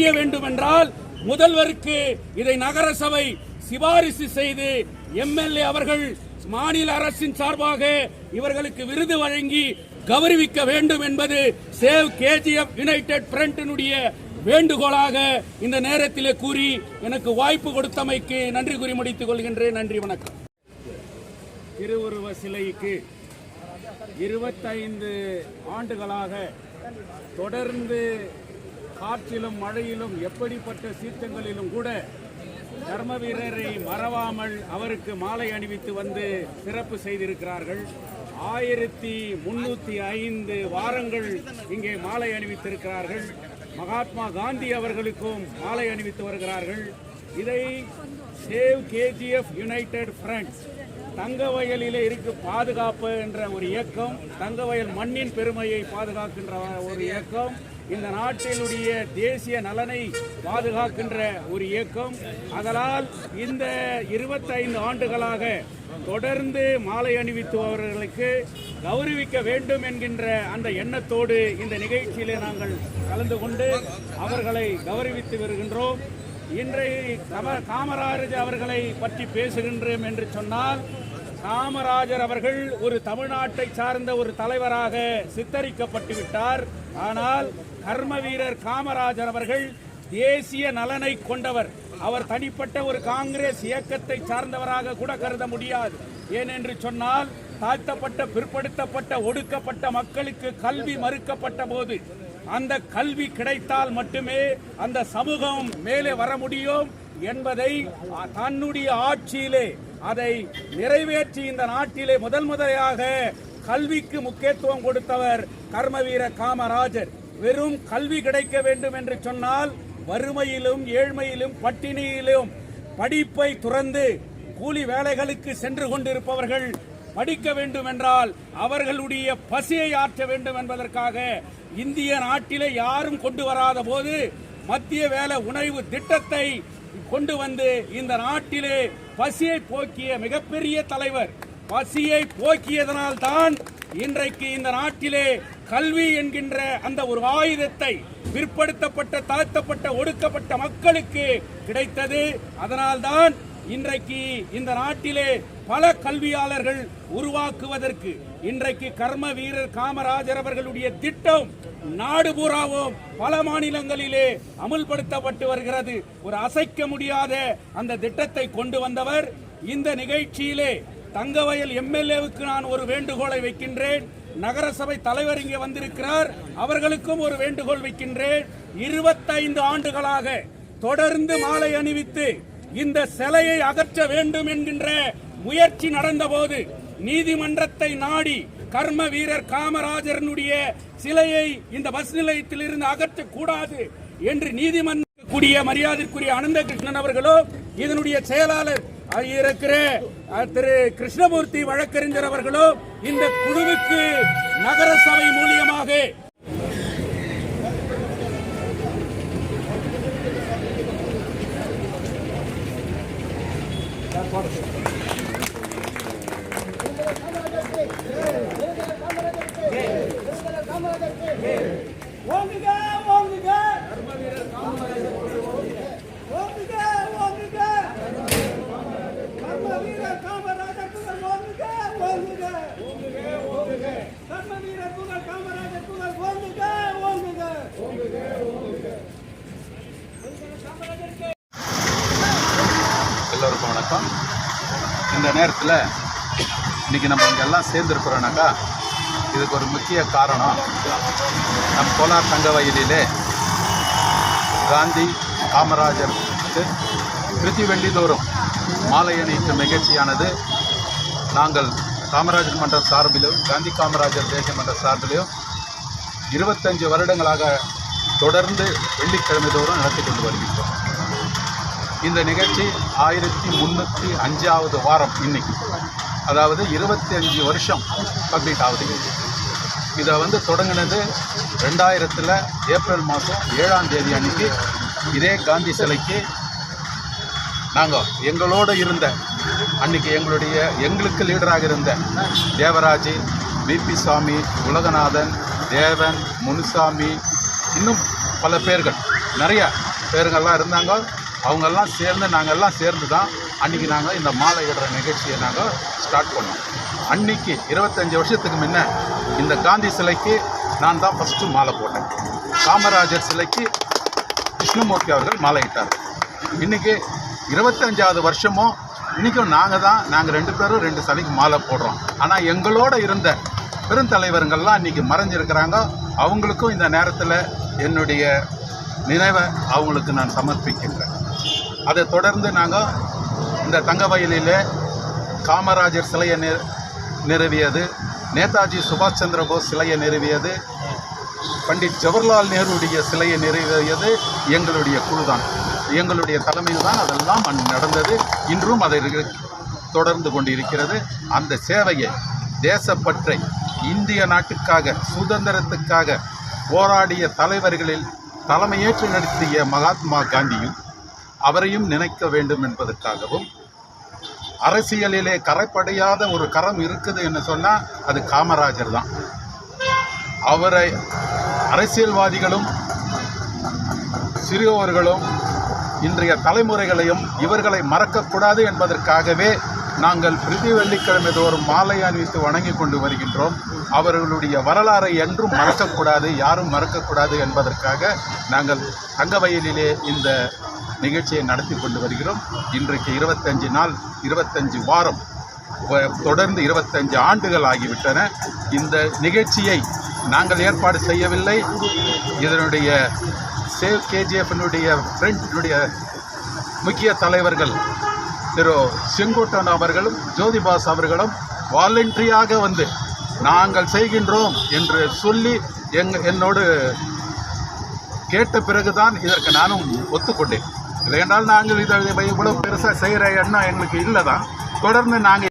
தெரிய வேண்டும் என்றால் முதல்வருக்கு இதை நகரசபை சிபாரிசு செய்து எம்எல்ஏ அவர்கள் மாநில அரசின் சார்பாக இவர்களுக்கு விருது வழங்கி கௌரவிக்க வேண்டும் என்பது சேவ் கேஜிஎஃப் யுனைடெட் பிரண்டினுடைய வேண்டுகோளாக இந்த நேரத்திலே கூறி எனக்கு வாய்ப்பு கொடுத்தமைக்கு நன்றி கூறி முடித்துக் கொள்கின்றேன். நன்றி வணக்கம். திருவுருவ சிலைக்கு இருபத்தைந்து ஆண்டுகளாக தொடர்ந்து காற்றிலும் மழையிலும் எப்படிப்பட்ட சீற்றங்களிலும் கூட தர்ம வீரரை மறவாமல் அவருக்கு மாலை அணிவித்து வந்து சிறப்பு செய்திருக்கிறார்கள். ஆயிரத்தி முன்னூத்தி ஐந்து வாரங்கள் இங்கே மாலை அணிவித்திருக்கிறார்கள். மகாத்மா காந்தி அவர்களுக்கும் மாலை அணிவித்து வருகிறார்கள். இதை சேவ் கேஜிஎஃப் யுனைடெட் ஃப்ரண்ட்ஸ் தங்கவயலில் இருக்கு பாதுகாப்பு என்ற ஒரு இயக்கம் தங்கவயல் மண்ணின் பெருமையை பாதுகாக்கின்ற ஒரு இயக்கம் இந்த நாட்டினுடைய தேசிய நலனை பாதுகாக்கின்ற ஒரு இயக்கம். அதனால் இந்த இருபத்தைந்து ஆண்டுகளாக தொடர்ந்து மாலை அணிவித்துவர்களுக்கு கௌரவிக்க வேண்டும் என்கின்ற அந்த எண்ணத்தோடு இந்த நிகழ்ச்சியிலே நாங்கள் கலந்து கொண்டு அவர்களை கௌரவித்து வருகின்றோம். இன்றைய கம- காமராஜர் அவர்களை பற்றி பேசுகின்றோம் என்று சொன்னால் காமராஜர் அவர்கள் ஒரு தமிழ்நாட்டை சார்ந்த ஒரு தலைவராக சித்தரிக்கப்பட்டு விட்டார் ஆனால் கர்ம வீரர் காமராஜர் அவர்கள் தேசிய நலனை கொண்டவர். அவர் தனிப்பட்ட ஒரு காங்கிரஸ் இயக்கத்தை சார்ந்தவராக கூட கருத முடியாது. ஏனென்று சொன்னால் தாழ்த்தப்பட்ட பிற்படுத்தப்பட்ட ஒடுக்கப்பட்ட மக்களுக்கு கல்வி மறுக்கப்பட்ட போது அந்த கல்வி கிடைத்தால் மட்டுமே அந்த சமூகம் மேலே வர முடியும் என்பதை தன்னுடைய ஆட்சியிலே அதை நிறைவேற்றி இந்த நாட்டிலே முதல் முதலையாக கல்விக்கு முக்கியத்துவம் கொடுத்தவர் கர்மவீர காமராஜர். வெறும் கல்வி கிடைக்க வேண்டும் என்று சொன்னால் வறுமையிலும் ஏழ்மையிலும் பட்டினியிலும் படிப்பை துறந்து கூலி வேலைகளுக்கு சென்று கொண்டிருப்பவர்கள் படிக்க வேண்டும் என்றால் அவர்களுடைய பசியை ஆற்ற வேண்டும் என்பதற்காக இந்திய நாட்டிலே யாரும் கொண்டு வராத போது மத்திய வேலை உணவு திட்டத்தை கொண்டு வந்து இந்த நாட்டிலே பசியை போக்கிய மிகப்பெரிய தலைவர் பசியை போக்கியதனால் தான் இன்றைக்கு இந்த நாட்டிலே கல்வி என்கின்ற அந்த ஒரு ஆயுதத்தை பிற்படுத்தப்பட்ட தாழ்த்தப்பட்ட ஒடுக்கப்பட்ட மக்களுக்கு கிடைத்தது. அதனால்தான் இன்றைக்கு இந்த நாட்டிலே பல கல்வியாளர்கள் உருவாக்குவதற்கு இன்றைக்கு கர்ம வீரர் காமராஜர் அவர்களுடைய திட்டம் நாடு பூராவும் பல மாநிலங்களிலே அமுல்படுத்தப்பட்டு வருகிறது. ஒரு அசைக்க முடியாத அந்த திட்டத்தை கொண்டு வந்தவர் இந்த நிகழ்ச்சியிலே தங்கவயல் எம்எல்ஏவுக்கு நான் ஒரு வேண்டுகோளை வைக்கின்றேன். நகரசபை தலைவர் இங்கே வந்திருக்கிறார். அவர்களுக்கும் ஒரு வேண்டுகோள் வைக்கின்றேன். இருபத்தைந்து ஆண்டுகளாக தொடர்ந்து மாலை அணிவித்து இந்த சிலையை அகற்ற வேண்டும் என்கின்ற முயற்சி நடந்தபோது நீதிமன்றத்தை நாடி கர்ம வீரர் காமராஜரனுடைய சிலையை இந்த பஸ் நிலையத்தில் இருந்து அகற்றக்கூடாது என்று நீதிமன்ற கூடிய மரியாதைக்குரிய அனந்த கிருஷ்ணன் அவர்களோ இதனுடைய செயலாளர் இருக்கிற திரு கிருஷ்ணமூர்த்தி வழக்கறிஞர் அவர்களோ இந்த குழுவுக்கு நகரசபை மூலியமாக. ஓங்குக வணக்கம். இந்த நேரத்தில் இன்னைக்கு நம்ம இங்கே எல்லாம் சேர்ந்துருக்குறோனாக்கா இதுக்கு ஒரு முக்கிய காரணம் நம் கோலார் தங்க வயலிலே காந்தி காமராஜருக்கு கிருத்தி வெள்ளிதோறும் மாலை அணிக்கும் நிகழ்ச்சியானது நாங்கள் காமராஜர் மன்ற சார்பிலும் காந்தி காமராஜர் தேசிய மன்ற சார்பிலும் இருபத்தஞ்சு வருடங்களாக தொடர்ந்து வெள்ளிக்கிழமை தோறும் நடத்தி கொண்டு வருகின்றோம். இந்த நிகழ்ச்சி ஆயிரத்தி முந்நூற்றி அஞ்சாவது வாரம் இன்னைக்கு. அதாவது இருபத்தி அஞ்சு வருஷம் கம்ப்ளீட் ஆகுது. இதை வந்து தொடங்கினது ரெண்டாயிரத்தில் ஏப்ரல் மாதம் ஏழாம் தேதி அன்னைக்கு. இதே காந்தி சிலைக்கு நாங்கள் எங்களோடு இருந்த அன்னைக்கு எங்களுடைய எங்களுக்கு லீடராக இருந்த தேவராஜ் பிபி சாமி உலகநாதன் தேவன் முனுசாமி இன்னும் பல பேர்கள் நிறைய பேருங்கெல்லாம் இருந்தாங்க. அவங்கெல்லாம் சேர்ந்து நாங்கள் எல்லாம் சேர்ந்து தான் அன்றைக்கி நாங்கள் இந்த மாலை இடுற நிகழ்ச்சியை நாங்கள் ஸ்டார்ட் பண்ணோம். அன்னைக்கு இருபத்தஞ்சி வருஷத்துக்கு முன்ன இந்த காந்தி சிலைக்கு நான் தான் ஃபஸ்ட்டு மாலை போட்டேன். காமராஜர் சிலைக்கு கிருஷ்ணமூர்த்தி அவர்கள் மாலையிட்டார் இன்றைக்கி இருபத்தஞ்சாவது வருஷமும் இன்றைக்கும் நாங்கள் தான் நாங்கள் ரெண்டு பேரும் ரெண்டு சிலைக்கு மாலை போடுறோம். ஆனால் எங்களோட இருந்த பெருந்தலைவருங்கள்லாம் இன்றைக்கி மறைஞ்சிருக்கிறாங்க. அவங்களுக்கும் இந்த நேரத்தில் என்னுடைய நினைவை அவங்களுக்கு நான் சமர்ப்பிக்கின்றேன். அதை தொடர்ந்து நாங்கள் இந்த தங்க வயலில் காமராஜர் சிலையை நிற நிறுவியது நேதாஜி சுபாஷ் சந்திர போஸ் சிலையை நிறுவியது பண்டிட் ஜவஹர்லால் நேருடைய சிலையை நிறுவியது எங்களுடைய குழுதான். எங்களுடைய தலைமையில் தான் அதெல்லாம் நடந்தது. இன்றும் அதை தொடர்ந்து கொண்டிருக்கிறது. அந்த சேவையை தேசப்பற்றை இந்திய நாட்டுக்காக சுதந்திரத்துக்காக போராடிய தலைவர்களில் தலைமையேற்று நடத்திய மகாத்மா காந்தியும் அவரையும் நினைக்க வேண்டும் என்பதற்காகவும் அரசியலிலே கரைப்படையாத ஒரு கரம் இருக்குது என்று சொன்னால் அது காமராஜர் தான். அவரை அரசியல்வாதிகளும் சிறியோர்களும் இன்றைய தலைமுறைகளையும் இவர்களை மறக்கக்கூடாது என்பதற்காகவே நாங்கள் பிரதி வெள்ளிக்கிழமை தோறும் மாலை அணிவித்து வணங்கி கொண்டு வருகின்றோம். அவர்களுடைய வரலாறை என்றும் மறக்கக்கூடாது யாரும் மறக்கக்கூடாது என்பதற்காக நாங்கள் தங்கவயலிலே இந்த நிகழ்ச்சியை நடத்தி கொண்டு வருகிறோம். இன்றைக்கு இருபத்தஞ்சு நாள் இருபத்தஞ்சு வாரம் தொடர்ந்து இருபத்தஞ்சு ஆண்டுகள் ஆகிவிட்டன. இந்த நிகழ்ச்சியை நாங்கள் ஏற்பாடு செய்யவில்லை. இதனுடைய சேவ் கேஜிஎஃப்னுடைய ஃப்ரெண்ட்னுடைய முக்கிய தலைவர்கள் திரு செங்கோட்டன் அவர்களும் ஜோதிபாஸ் அவர்களும் வாலண்டரியாக வந்து நாங்கள் செய்கின்றோம் என்று சொல்லி எங் என்னோடு கேட்ட பிறகுதான் இதற்கு நானும் ஒத்துக்கொண்டேன். இல்லையென்றால் நாங்கள் இதை இவ்வளோ பெருசாக செய்கிற எண்ணம் எங்களுக்கு இல்லை தான் தொடர்ந்து நாங்கள்